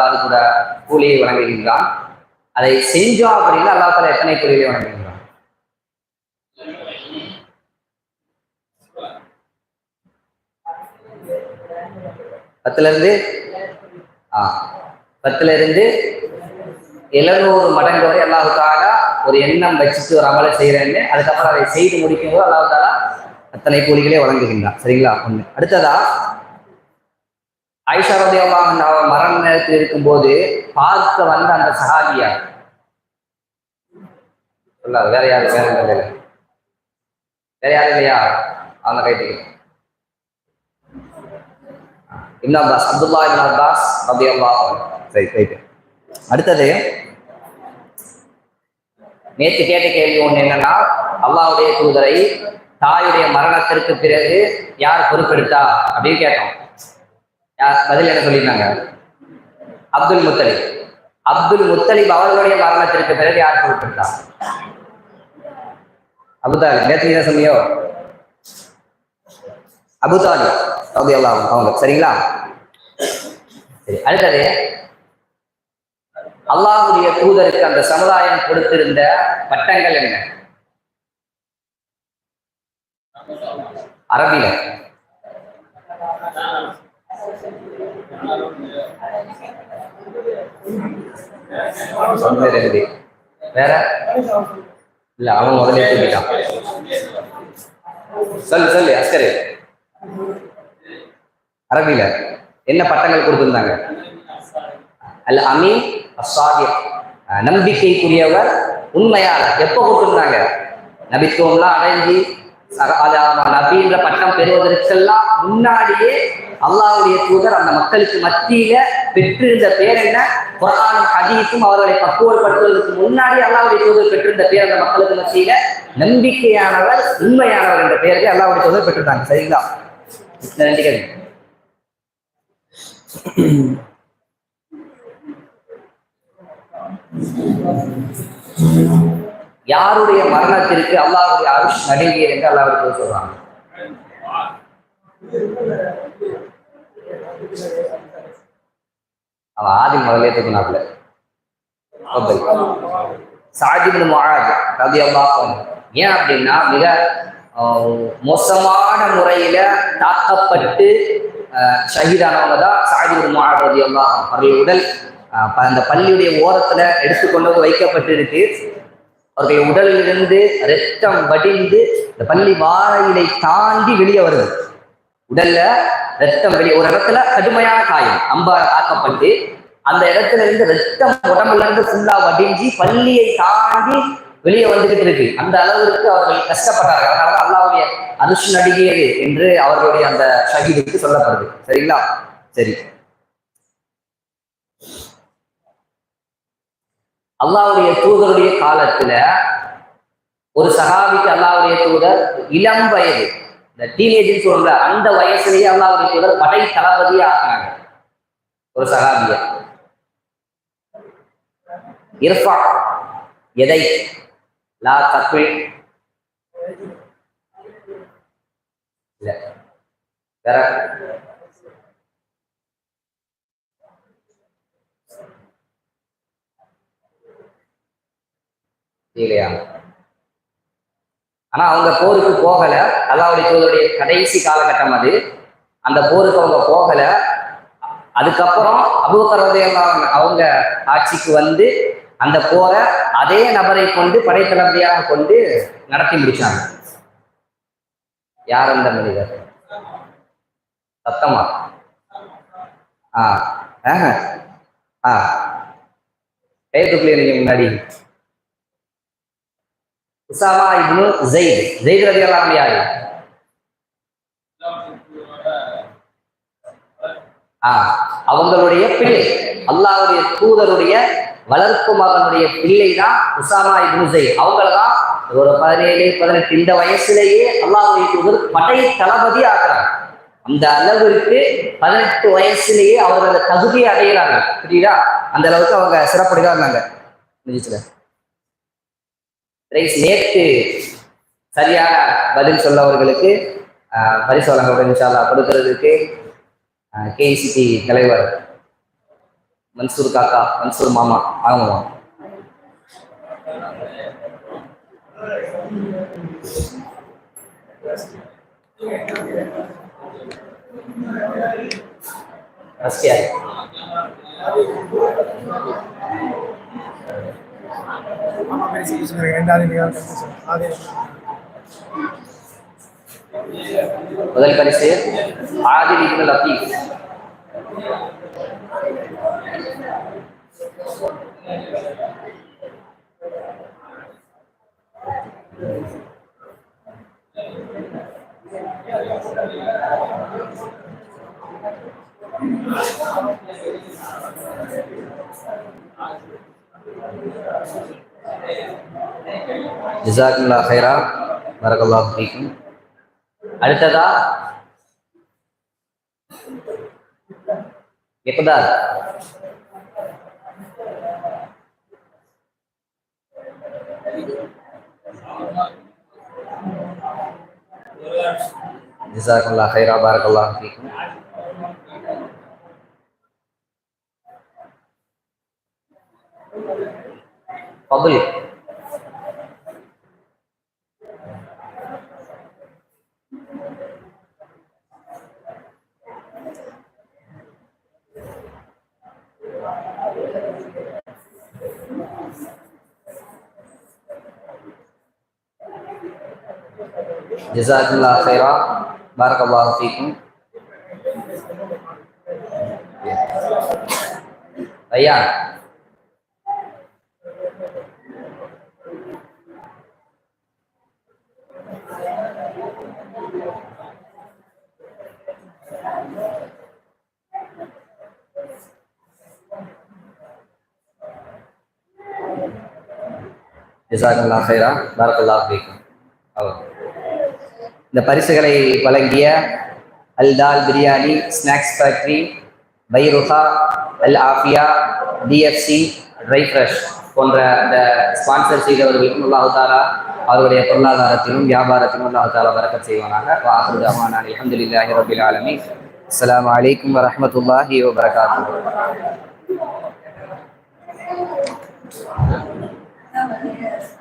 அது கூட கூலியை வழங்குகின்றான். அதை செஞ்சோம் அப்படின்னா அல்லாஹ் தாலா எத்தனை கூலியை வழங்குகின்றான்? பத்துல இருந்து ஆ பத்துல இருந்து எழுநூறு மடங்கு வரை அல்லாஹ் தாலா ஒரு எண்ணம் வச்சுட்டு ஒரு அமலை செய்யறேன்னு அதுக்கப்புறம் அதை செய்து முடிக்கும் போது அல்லாஹ் தாலா அத்தனை கூலிகளே வழங்குகின்றான். சரிங்களா? ஒண்ணு. அடுத்ததா ஆயிஷா ரதியல்லாஹு அவ மரண நேரத்தில் இருக்கும்போது பார்க்க வந்த அந்த சஹாபியா? சொல்லாது வேற யாரு வேற யாரும் வேற யாரு? இல்லையா அவங்க கைட்டுக்கு Ibn Abbas Abdullah Ibn Abbas ரதியல்லாஹு சரி ரைட்டு அடுத்தது நேற்று கேட்ட கேள்வி ஒண்ணு என்னன்னா அல்லாவுடைய தூதரை தாயுடைய மரணத்திற்கு பிறகு யார் பொறுப்பெடுத்தா? அப்படின்னு கேட்டோம். பதில் என்ன சொல்லியிருந்தாங்க அப்துல் முத்தலிப். அப்துல் முத்தலிப் அவர்களுடைய மரணத்திற்கு பிறகு யார் பொறுப்பெடுத்தா அபுதாலி நேற்று என்ன சொன்னியோ அபுதாலி ரலியல்லாஹு அவங்க சரிங்களா? சரி அடுத்தது. அல்லாஹுடைய தூதருக்கு அந்த சமுதாயம் கொடுத்திருந்த பட்டங்கள் என்ன? அரபில. ஒன்று வேற? இல்ல அவன் முதல்ல சொல்லு சொல்லு அஸ்கரு. என்ன பட்டங்கள் கொடுத்திருந்தாங்க? அல் அமீன் அஹ் நம்பிக்கைக்குரியவர் உண்மையாளர். எப்போ கொடுத்திருந்தாங்க? நபித்துவம்லாம் அடைஞ்சி நபின்ற பட்டம் பெறுவதற்கெல்லாம் முன்னாடியே அல்லாவுடைய தூதர் அந்த மக்களுக்கு மத்தியில பெற்றிருந்த பேர் என்ன? குரானும் ஹதீஸும் அவர்களை பக்குவப்படுத்துவதற்கு முன்னாடி அல்லாவுடைய தூதர் பெற்றிருந்த பேர் அந்த மக்களுக்கு மத்தியில நம்பிக்கையானவர் உண்மையானவர் என்ற பெயரை அல்லாவுடைய தூதர் பெற்றிருந்தாங்க. சரிங்களா? நன்றி யாருடைய மரணத்திற்கு அல்லாவுடைய அருஷ் நடுங்கியர் என்று அல்லாவுடைய சொல்றாங்க. அவன் ஆதி முதலே தூக்கினாப்ல சாஜிபின் முஆத் ரவி அன்ஹு. ஏன் அப்படின்னா மிக மோசமான முறையில தாக்கப்பட்டு ஷஹீதானவங்க தான் சாஜிபின் முஆத் ரவி அன்ஹு. அவருடைய உடல் ஆஹ், அந்த பள்ளியுடைய ஓரத்துல எடுத்துக்கொண்டு வைக்கப்பட்டிருக்கு. அவருடைய உடலிலிருந்து ரத்தம் வடிந்து இந்த பள்ளி வாழையிலை தாண்டி வெளியே வருது. உடல்ல ரத்தம் வெளியே ஒரு இடத்துல கடுமையான காயம். அம்பால தாக்கப்பட்டு அந்த இடத்துல இருந்து ரத்தம் உடம்புல இருந்து ஃபுல்லா வடிஞ்சு பள்ளியை தாண்டி வெளியே வந்துகிட்டு இருக்கு. அந்த அளவிற்கு அவர்கள் கஷ்டப்பட்டார்கள். அதனால அல்லாவுடைய அனுஷ் நடிகையது என்று அவர்களுடைய அந்த ஷஹீதுக்கு சொல்லப்படுது. சரிங்களா? சரி. அல்லாவுடைய தூதருடைய காலத்துல ஒரு சகாபிக்கு அல்லாவுடைய தூதர் இளம் வயது. இந்த டீனேஜ்னு சொல்ற அந்த வயசுலயே அல்லாவுடைய தூதர் படை தளபதியா ஆக்குனாங்க ஒரு சகாபியா. இர்ஃபா எதை? லா தப்பு இல்ல வேற. இல்லையா ஆனா அவங்க போருக்கு போகல. அல்லாவுடைய தூதருடைய கடைசி காலகட்டம் அது. அந்த போருக்கு அவங்க போகல. அதுக்கப்புறம் அபுபக்கரதையெல்லாம் அவங்க ஆட்சிக்கு வந்து அந்த போரை அதே நபரை கொண்டு படைத்தளபதியாக கொண்டு நடத்தி முடிச்சாங்க. யார் அந்த மனிதர்? சத்தமா? ஆ ஆ. கையத்துக்குள்ளே நீங்க முன்னாடி. Usama Ibn Zaid. ஜெயித் ரலியல்லாஹு யாரு? ஆ அவங்களுடைய பிள்ளை. அல்லாவுடைய தூதருடைய வளர்ப்பு மகனுடைய பிள்ளை தான் உசாமா இப்னு ஜெயித். அவங்கள தான் ஒரு பதினேழு பதினெட்டு இந்த வயசுலேயே அல்லாவுடைய தூதர் படை தளபதி ஆக்குறாங்க அந்த அளவிற்கு பதினெட்டு வயசுலேயே அவங்க தகுதியை அடைகிறாங்க புரியுதா? அந்த அளவுக்கு அவங்க சிறப்படுகிறாங்க இருந்தாங்க ரைஸ் நேற்று சரியான பதில் சொல்லவர்களுக்கு ஆஹ், பரிசு வழங்கப்படும் இன்ஷா அல்லாஹ் கொடுக்கிறதுக்கு கேஇசிடி தலைவர் மன்சூர் காக்கா மன்சூர் மாமா அவங்க வாங்க. First யாரு? முதல் பரிசு ஆதில் இப்னு லத்தீப் ஜிசாக்குல்லா ஹைரா வரகல்லா பிடிக்கும் அடுத்ததா இக்தார். ஜிசாக்குல்லா ஹைரா பாரகல்லா ஃபீக்கும் ஃபபுல் ஜிசாக்குல்லா ஹைரா பாரகல்லா ஃபீக்கும் ஐயா ஜிசாக்குல்லா ஹைரா பாரகல்லா ஃபீக்கும் இந்த பரிசுகளை வழங்கிய Al Dal biryani snacks factory பைருஹா Al Afia DFC dry fresh போன்ற அந்த ஸ்பான்சர் செய்தவர்களுக்கும் அல்லாஹு அவருடைய பொருளாதாரத்திலும் வியாபாரத்திலும் அல்லாஹு வரக்க வரக்கத் செய்வானாக வாஹரு அமான் அல்ஹம்துலில்லாஹி ரபில் ஆலமீன் அஸ்ஸலாமு அலைக்கும் வரஹ்மத்துல்லாஹி Yes.